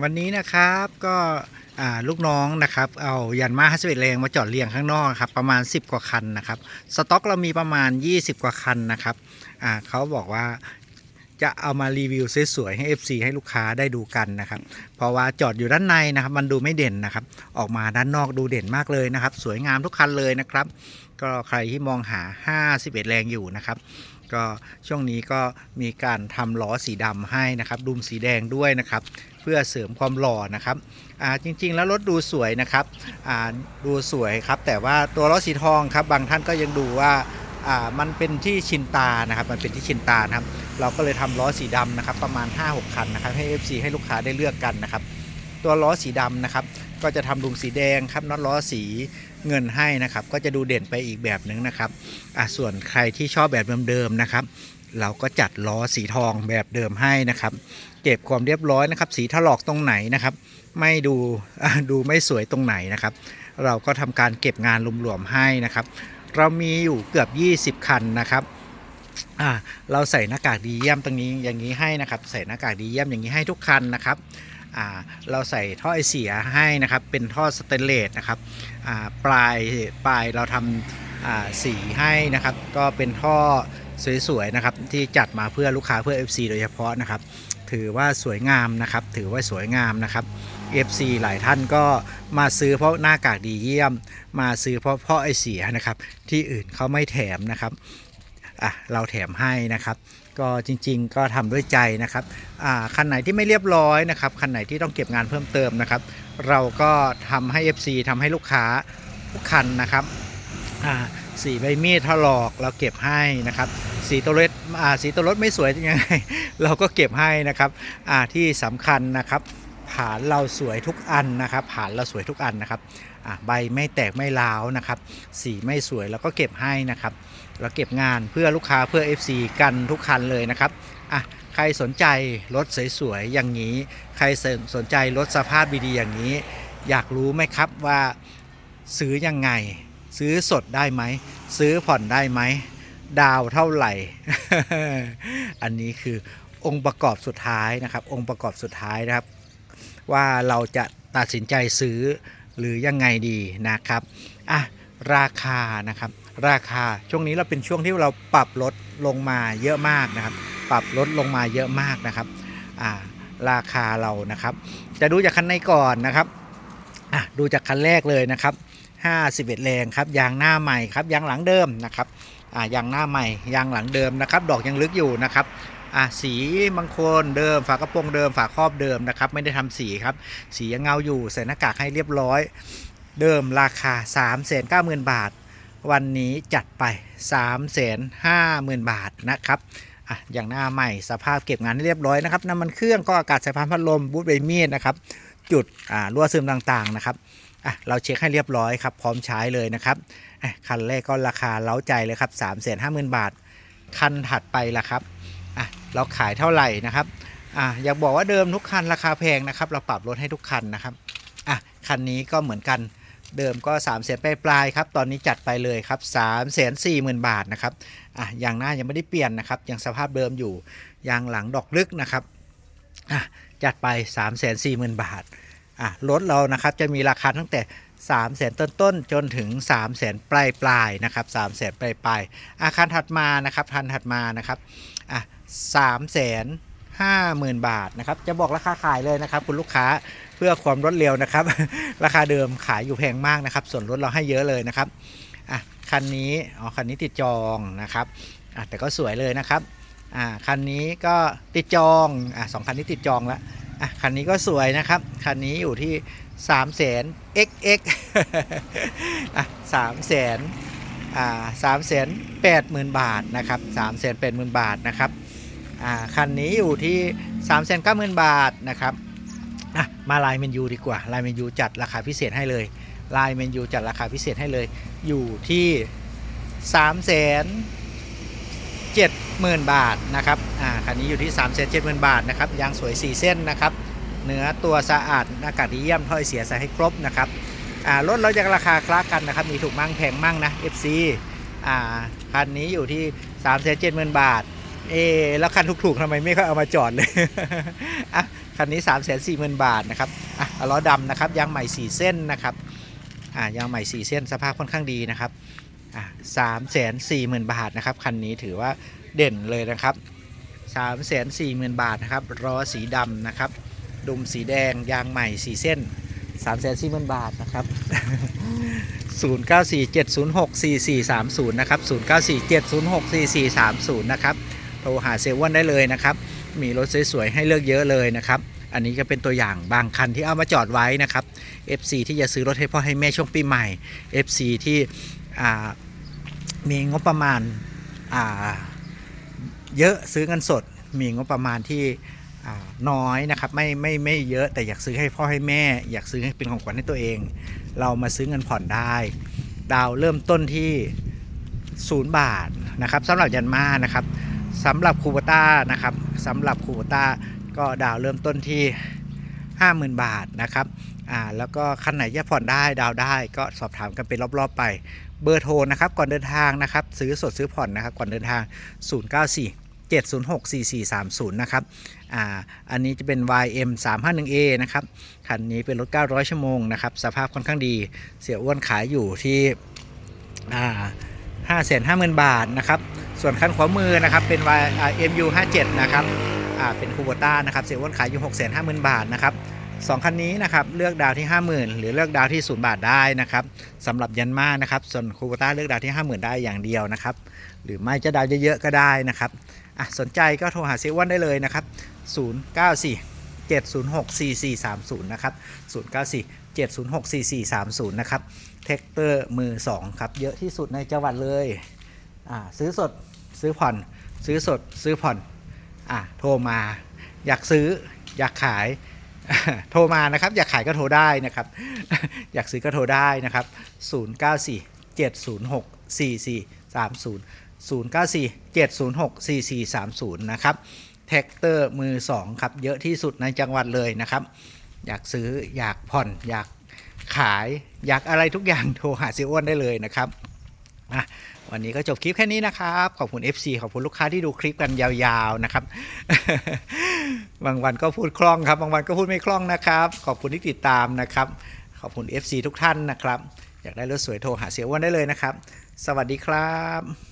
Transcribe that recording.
วันนี้นะครับก็ลูกน้องนะครับเอายันมาฮัสเวตแรงมาจอดเรียงข้างนอกครับประมาณ 10 กว่าคันนะครับสต็อกเรามีประมาณ 20 กว่าคันนะครับเขาบอกว่าจะเอามารีวิวสวยๆให้ FC ให้ลูกค้าได้ดูกันนะครับ เพราะว่าจอดอยู่ด้านในนะครับมันดูไม่เด่นนะครับ ออกมาด้านนอกดูเด่นมากเลยนะครับ สวยงามทุกคันเลยนะครับ ก็ใครที่มองหา 51 แรงอยู่นะครับ ก็ช่วงนี้ก็มีการทำล้อสีดำให้นะครับดุมสีแดงด้วยนะครับ เพื่อเสริมความหล่อนะครับจริงๆ แล้วรถดูสวยนะครับดูสวยครับ แต่ว่าตัวล้อสีทองครับบางท่านก็ยังดูว่ามันเป็นที่ชินตานะครับ มันเป็นที่ชินตานะครับ เราก็เลยทำล้อสีดำนะครับ ประมาณ 5-6 คันนะครับ ให้ FC ให้ลูกค้าได้เลือกกันนะครับ ตัวล้อสีดำนะครับ ก็จะทำดุมสีแดงครับน็อตล้อสีเงินให้นะครับ ก็จะดูเด่นไปอีกแบบหนึ่งนะครับอะส่วนใครที่ชอบแบบเดิมๆนะครับ เราก็จัดล้อสีทองแบบเดิมให้นะครับ เก็บความเรียบร้อยนะครับ สีถลอกตรงไหนนะครับ ไม่ดูดูไม่สวยตรงไหนนะครับ เราก็ทำการเก็บงานรวมๆให้นะครับ เรามีอยู่เกือบ 20 คันนะครับอ่าเราใส่หน้ากากดีเยี่ยมตรงนี้อย่างนี้ให้นะครับ ใส่หน้ากากดีเยี่ยมอย่างนี้ให้ทุกคันนะครับ เราใส่ท่อไอเสียให้นะครับเป็นท่อสเตนเลสนะครับปลายปลายเราทำสีให้นะครับ ก็เป็นท่อสวยๆนะครับที่จัดมาเพื่อลูกค้าเพื่อ FC โดยเฉพาะนะครับ ถือว่าสวยงามนะครับ ถือว่าสวยงามนะครับ FC หลายท่านก็มาซื้อเพราะหน้ากากดีเยี่ยม มาซื้อเพราะเพราะไอเสียนะครับ ที่อื่นเขาไม่แถมนะครับ อะเราแถมให้นะครับ ก็จริง ๆ ก็ทำด้วยใจนะครับอ่าคันไหนที่ไม่เรียบร้อยนะครับคันไหนที่ต้องเก็บงานเพิ่มเติมนะครับ เราก็ทำให้ FC ทำให้ลูกค้าทุกคันนะครับอ่าสีใบมีดถลอกเราเก็บให้นะครับ สีตัวรถอ่าสีตัวรถไม่สวยยังไง เราก็เก็บให้นะครับอ่าที่สำคัญนะครับ ผานเราสวยทุกอันนะครับผานเราสวยทุกอันนะครับใบไม่แตกไม่ร้าวนะครับ สีไม่สวยเราก็เก็บให้นะครับ เราเก็บงานเพื่อลูกค้าเพื่อ FC กันทุกคันเลยนะครับอะใครสนใจรถสวยๆอย่างนี้ ใครสนใจรถสภาพดีๆอย่างนี้ อยากรู้ไหมครับว่าซื้อยังไง ซื้อสดได้ไหม ซื้อผ่อนได้ไหม ดาวเท่าไหร่ อันนี้คือองค์ประกอบสุดท้ายนะครับ องค์ประกอบสุดท้ายนะครับ ว่าเราจะตัดสินใจซื้อหรือยังไงดีนะครับอะราคานะครับ ราคาช่วงนี้เราเป็นช่วงที่เราปรับลดลงมาเยอะมากนะครับ ปรับลดลงมาเยอะมากนะครับาราคาเรานะครับ จะดูจากคันในก่อนนะครับดูจากคันแรกเลยนะครับ51แรงครับยางหน้าใหม่ครับยางหลังเดิมนะครับยางหน้าใหม่ยางหลังเดิมนะครับ ดอกยังลึกอยู่นะครับสีบางคนเดิมฝากระโปรงเดิมฝาครอบเดิมนะครับ ไม่ได้ทำสีครับ สียังเงาอยู่ใส่หน้ากากให้เรียบร้อย เดิมราคา 3 9 0 0 0 0 บาท วันนี้จัดไป 3 5 0 0 0 0 บาทนะครับอะอย่างหน้าใหม่สภาพเก็บงานเรียบร้อยนะครับน้ำมันเครื่องก็อากาศสายพานพัดลมบูทเบมีดนะครับจุดอ่ารั่วซึมต่างๆนะครับอะเราเช็คให้เรียบร้อยครับพร้อมใช้เลยนะครับคันแรกก็ราคาเล้าใจเลยครับ3 5 0 0 0 0 บาท คันถัดไปละครับอะเราขายเท่าไหร่นะครับอะอยากบอกว่าเดิมทุกคันราคาแพงนะครับ เราปรับลดให้ทุกคันนะครับอะคันนี้ก็เหมือนกัน เดิมก็3ามแสนปลายๆครับ ตอนนี้จัดไปเลยครับ3ามแสนสี่หมื่นบาทนะครับอะยางหน้ายังไม่ได้เปลี่ยนนะครับ ยังสภาพเดิมอยู่ยางหลังดอกลึกนะครับอะจัดไป3ามแสนสี่หมื่นบาทอะรถเรานะครับจะมีราคาตั้งแต่3ามแสนต้นๆจนถึง3ามแสนปลายปลายนะครับสามแสนปลายปลายอาคารถัดมานะครับทันถัดมานะครับอะสามแสน ห้าหมื่นบาทนะครับ จะบอกราคาขายเลยนะครับ คุณลูกค้าเพื่อความรวดเร็วนะครับ ราคาเดิมขายอยู่แพงมากนะครับ ส่วนลดเราให้เยอะเลยนะครับอะคันนี้อ๋อคันนี้ติดจองนะครับอะแต่ก็สวยเลยนะครับอ่าคันนี้ก็ติดจองอะสองคันนี้ติดจองแล้วอะคันนี้ก็สวยนะครับ คันนี้อยู่ที่3ามแสน xx อะสามแสนอ่าสามแสนแปดหมื่นบาทนะครับสามแสนแปดหมื่นบาทนะครับ คันนี้อยู่ที่สามแสนเก้าหมื่นบาทนะครับมาลายเมนยูดีกว่าลายเมนยูจัดราคาพิเศษให้เลยลายเมนยูจัดราคาพิเศษให้เลย อยู่ที่สามแสนเจ็ดหมื่นบาทนะครับอ่าคันนี้อยู่ที่3ามแสนเจ็ดหมื่นบาทนะครับยางสวย 4 เส้นนะครับเนื้อตัวสะอาดหน้ากากดีเยี่ยมถ้อยเสียใส่ให้ครบนะครับอ่ารถเราจะราคาคลากันนะครับ มีถูกมั่งแพงมั่งนะ FC อ่าคันนี้อยู่ที่3ามแสนเจ็ดหมื่นบาท เอแล้วคันถูกๆทำไมไม่ค่อยเอามาจอดเลย อะ คันนี้ 3 4 0 0 0 0 บาทนะครับ อะล้อดำนะครับ ยางใหม่ 4 เส้นนะครับ อะยางใหม่ 4 เส้น สภาพค่อนข้างดีนะครับ อะสามแสนสี่หมื่นบาทนะครับ คันนี้ถือว่าเด่นเลยนะครับสามแสนสี่หมื่นบาทนะครับล้อสีดำนะครับ ดุมสีแดง ยางใหม่ 4 เส้น3ามแสนสี่หมื่นบาทนะครับ 0947064430 นะครับ 0947064430 นะครับ โทรหาเซเว่นได้เลยนะครับ มีรถสวยๆให้เลือกเยอะเลยนะครับ อันนี้ก็เป็นตัวอย่างบางคันที่เอามาจอดไว้นะครับ FC ที่จะซื้อรถให้พ่อให้แม่ช่วงปีใหม่ FC ที่มีงบประมาณาเยอะซื้อเงินสด มีงบประมาณที่น้อยนะครับไม่ไม่ไม่เยอะแต่อยากซื้อให้พ่อให้แม่ อยากซื้อให้เป็นของขวัญให้ตัวเอง เรามาซื้อเงินผ่อนได้ ดาวเริ่มต้นที่ 0 บาทนะครับสำหรับยันมานะครับ สำหรับคูบต้านะครับสำหรับคูบต้าก็ดาวเริ่มต้นที่ 50,000 บาทนะครับอ่าแล้วก็คันไหนจะผ่อนได้ดาวได้ก็สอบถามกันเป็นรอบๆไปเบอร์โทรนะครับก่อนเดินทางนะครับซื้อสดซื้อผ่อนนะครับก่อนเดินทาง 094 706 4430 นะครับ อ่า อันนี้จะเป็น YM 351A นะครับ คันนี้เป็นรถ 900 ชั่วโมงนะครับ สภาพค่อนข้างดี เสียอ้วนขายอยู่ที่ อ่าห้าแสนห้าหมื่นบาทนะครับ ส่วนคันขวามือนะครับเป็น Y อ่า MU 57นะครับอ่าเป็นคูโบต้านะครับเสียอ้วนขายอยู่ 6 5 0 0 0 0 บาทนะครับสองคันนี้นะครับเลือกดาวที่ 50,000 หรือเลือกดาวที่0บาทได้นะครับสำหรับยันมานะครับส่วนคูโบต้าเลือกดาวที่ 50,000 ได้อย่างเดียวนะครับหรือไม่จะดาวเยอะๆก็ได้นะครับอะสนใจก็โทรหาเซเว่นได้เลยนะครับ 094 706 4430 นะครับ 094 706 4430 นะครับเทคเตอร์มือ 2 ครับ เยอะที่สุดในจังหวัดเลยอ่าซื้อสด ซื้อผ่อนซื้อสดซื้อผ่อนอ่าโทรมา อยากซื้ออยากขายโทรมานะครับ อยากขายก็โทรได้นะครับ อยากซื้อก็โทรได้นะครับ 094 706 4430 094 706 4430 นะครับแท็กเตอร์มือ 2 ครับ เยอะที่สุดในจังหวัดเลยนะครับ อยากซื้ออยากผ่อน อยากขาย อยากอะไรทุกอย่างโทรหาซีอ้วนได้เลยนะครับอะ วันนี้ก็จบคลิปแค่นี้นะครับ ขอบคุณ FC ขอบคุณลูกค้าที่ดูคลิปกันยาวๆนะครับ บางวันก็พูดคล่องครับ บางวันก็พูดไม่คล่องนะครับ ขอบคุณที่ติดตามนะครับ ขอบคุณ FC ทุกท่านนะครับ อยากได้รถสวยโทรหาเสียอ้วนได้เลยนะครับ สวัสดีครับ